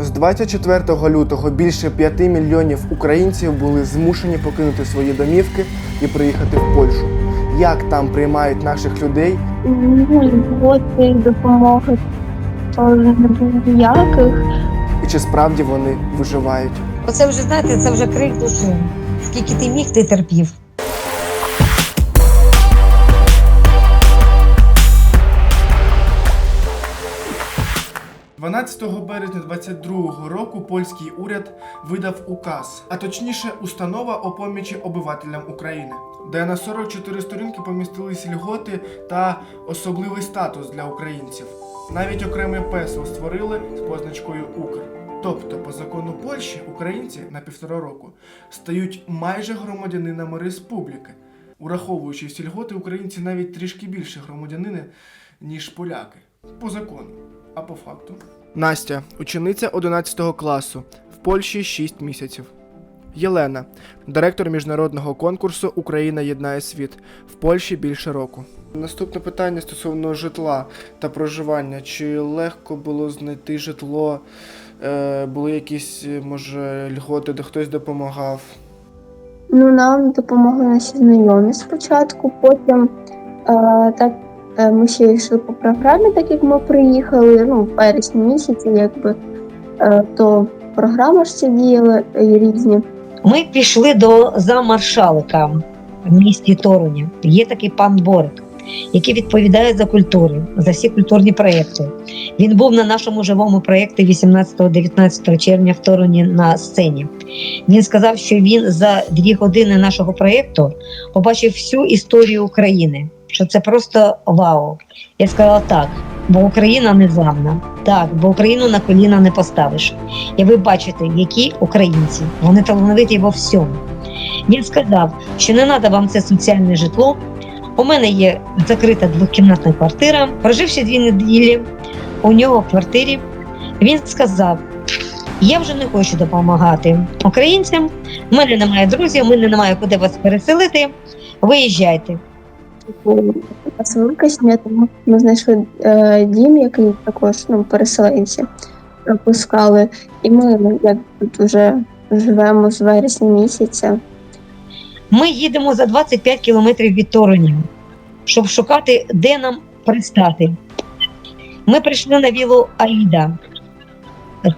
З 24 лютого більше 5 мільйонів українців були змушені покинути свої домівки і приїхати в Польщу. Як там приймають наших людей? Ну, льготи, допомоги не було ніяких. І чи справді вони виживають? Оце вже знаєте, це вже крик душі. Скільки ти міг, ти терпів. – 12 березня 22 року польський уряд видав указ, а точніше установа о помічі обивателям України, де на 44 сторінки помістились льготи та особливий статус для українців. Навіть окреме песло створили з позначкою Укр. Тобто, по закону Польщі, українці на півтора року стають майже громадянинами республіки. Ураховуючи всі льготи, українці навіть трішки більше громадянини, ніж поляки. По закону. А по факту? Настя, учениця 11 класу, в Польщі 6 місяців. Єлена, директор міжнародного конкурсу Україна єднає світ в Польщі більше року. Наступне питання стосовно житла та проживання. Чи легко було знайти житло? Е, були якісь, може, льготи, де хтось допомагав? Ну, нам допомогли наші знайомі спочатку, потім е, так ми ще йшли по програмі, так як ми приїхали, ну, в вересні місяці, якби е, то програми ж ці діяли е, різні. Ми пішли до замаршалка в місті Торуні. Є такий пан Борик, який відповідає за культуру, за всі культурні проєкти. Він був на нашому живому проєкті 18-19 червня в Торуні на сцені. Він сказав, що він за дві години нашого проєкту побачив всю історію України. Що це просто вау. Я сказала так, бо Україна незламна. Так, бо Україну на коліна не поставиш. І ви бачите, які українці вони талановиті во всьому. Він сказав, що не треба вам це соціальне житло. У мене є закрита двокімнатна квартира. Проживши дві неділі у нього в квартирі, він сказав: Я вже не хочу допомагати українцям. У мене немає друзів, у мене немає куди вас переселити. Виїжджайте. Типу, нас сім'я, тому ми знайшли е, дім, який також ну, переселенці пропускали. І ми ну, як тут вже живемо з вересня місяця. Ми їдемо за 25 кілометрів від Торуні, щоб шукати, де нам пристати. Ми прийшли на вілу Аїда.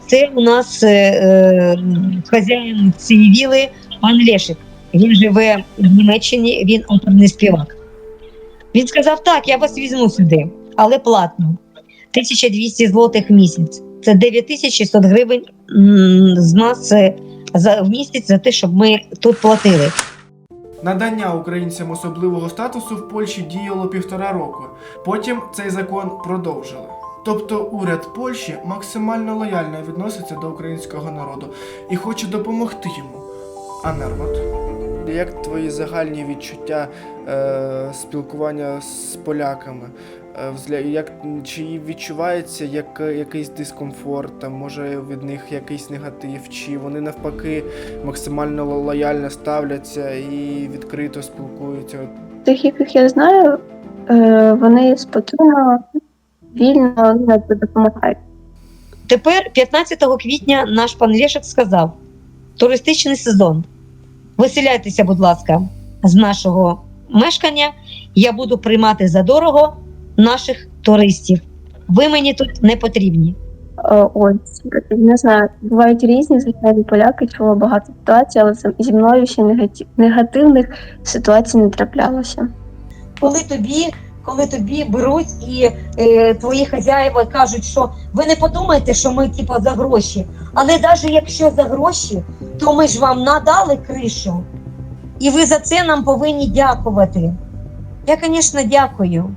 Це у нас е, е, хазяїн цієї віли пан Лешик. Він живе в Німеччині, він оперний співак. Він сказав: так, я вас візьму сюди, але платно. 1200 злотих в місяць. Це 9600 гривень з нас е, за, в місяць за те, щоб ми тут платили. Надання українцям особливого статусу в Польщі діяло півтора року. Потім цей закон продовжили. Тобто уряд Польщі максимально лояльно відноситься до українського народу і хоче допомогти йому, а народ. Як твої загальні відчуття е, спілкування з поляками? Е, як, чи відчувається як, якийсь дискомфорт, там, може від них якийсь негатив, чи вони навпаки максимально лояльно ставляться і відкрито спілкуються? Тих, яких я знаю, е, вони спокійно, вільно ну, допомагають. Тепер, 15 квітня, наш пан Лешик сказав: туристичний сезон. Виселяйтеся, будь ласка, з нашого мешкання. Я буду приймати за дорого наших туристів. Ви мені тут не потрібні. Е, Ось не знаю, бувають різні звичайні поляки, чого багато ситуацій, але зі мною ще негативних ситуацій не траплялося. Коли тобі, коли тобі беруть і е, твої хазяїва кажуть, що ви не подумайте, що ми типу, за гроші. Але навіть якщо за гроші, то ми ж вам надали кришу, і ви за це нам повинні дякувати. Я, звісно, дякую.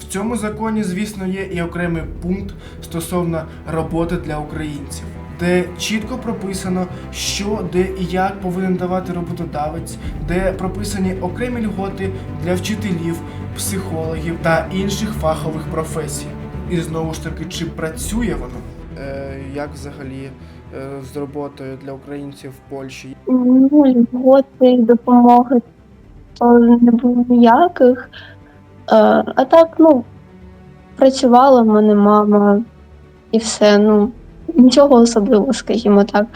В цьому законі, звісно, є і окремий пункт стосовно роботи для українців, де чітко прописано, що, де і як повинен давати роботодавець, де прописані окремі льготи для вчителів, психологів та інших фахових професій. І знову ж таки, чи працює воно? Е, як взагалі е, з роботою для українців в Польщі? Ну, льготи, допомоги не було ніяких. Е, а так, ну, працювала в мене мама, і все. Ну нічого особливого, скажімо так.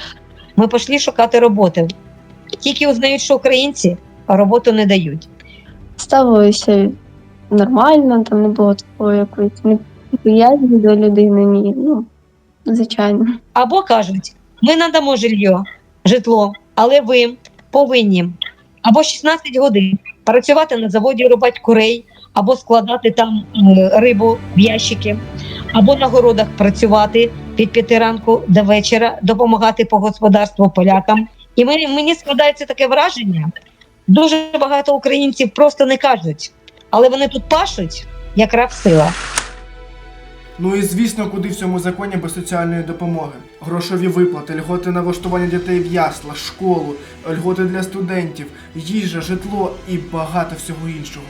Ми пішли шукати роботи. Тільки узнають, що українці, а роботу не дають. Ставилися нормально, там не було такого якоїсь неприязні до людини. Ні, ну звичайно. Або кажуть, ми надамо жилье, житло, але ви повинні або 16 годин працювати на заводі, рубати курей, або складати там е, рибу в ящики, або на городах працювати від п'яти ранку до вечора, допомагати по господарству полякам. І мені, мені складається таке враження. Дуже багато українців просто не кажуть, але вони тут пашуть, як раб сила. Ну і звісно, куди в цьому законі без соціальної допомоги. Грошові виплати, льготи на влаштування дітей в ясла, школу, льготи для студентів, їжа, житло і багато всього іншого.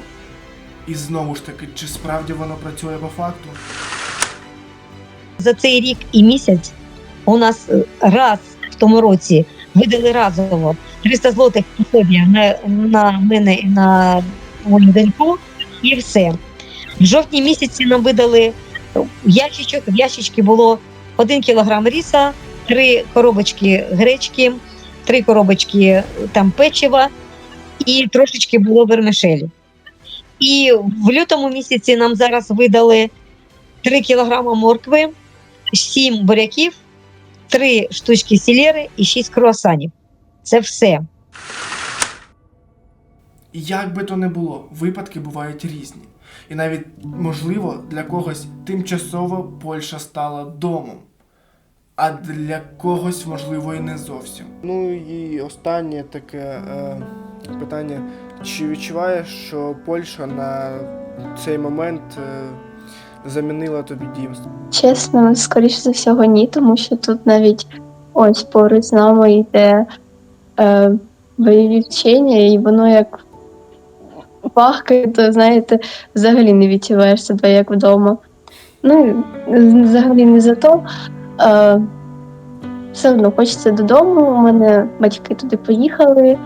І знову ж таки, чи справді воно працює по факту? за цей рік і місяць у нас е, раз в тому році видали разово 300 злотих пособія на, на мене і на мою доньку, і все. В жовтні місяці нам видали ящичок. В ящички було 1 кілограм ріса, 3 коробочки гречки, 3 коробочки е, там печива і трошечки було вермишелі. І в лютому місяці нам зараз видали 3 кілограма моркви, 7 буряків, 3 штучки сілєри і 6 круасанів. Це все. І як би то не було, випадки бувають різні. І навіть, можливо, для когось тимчасово Польща стала домом, а для когось, можливо, і не зовсім. Ну і останнє таке е, питання: чи відчуваєш, що Польща на цей момент е, замінила тобі дім? Чесно, скоріше за всього, ні, тому що тут навіть ось поруч з нами йде е, бойові вчення, і воно як пахкає, то знаєте, взагалі не відчуваєш себе як вдома. Ну, взагалі не за то. Е, все одно хочеться додому. У мене батьки туди поїхали.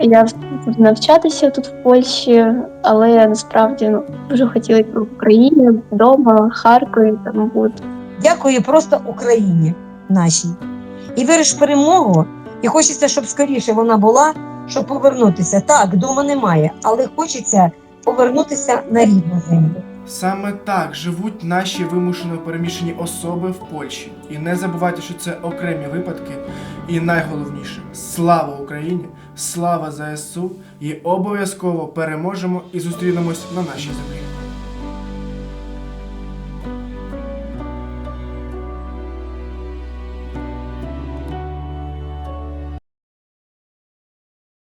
Я буду навчатися тут в Польщі, але я насправді ну, дуже хотіла в Україні, вдома, Харкові там бути. Дякую просто Україні нашій. І віриш перемогу, і хочеться, щоб скоріше вона була, щоб повернутися. Так, дома немає, але хочеться повернутися на рідну землю. Саме так живуть наші вимушено переміщені особи в Польщі. І не забувайте, що це окремі випадки. І найголовніше слава Україні, слава ЗСУ і обов'язково переможемо і зустрінемось на нашій землі.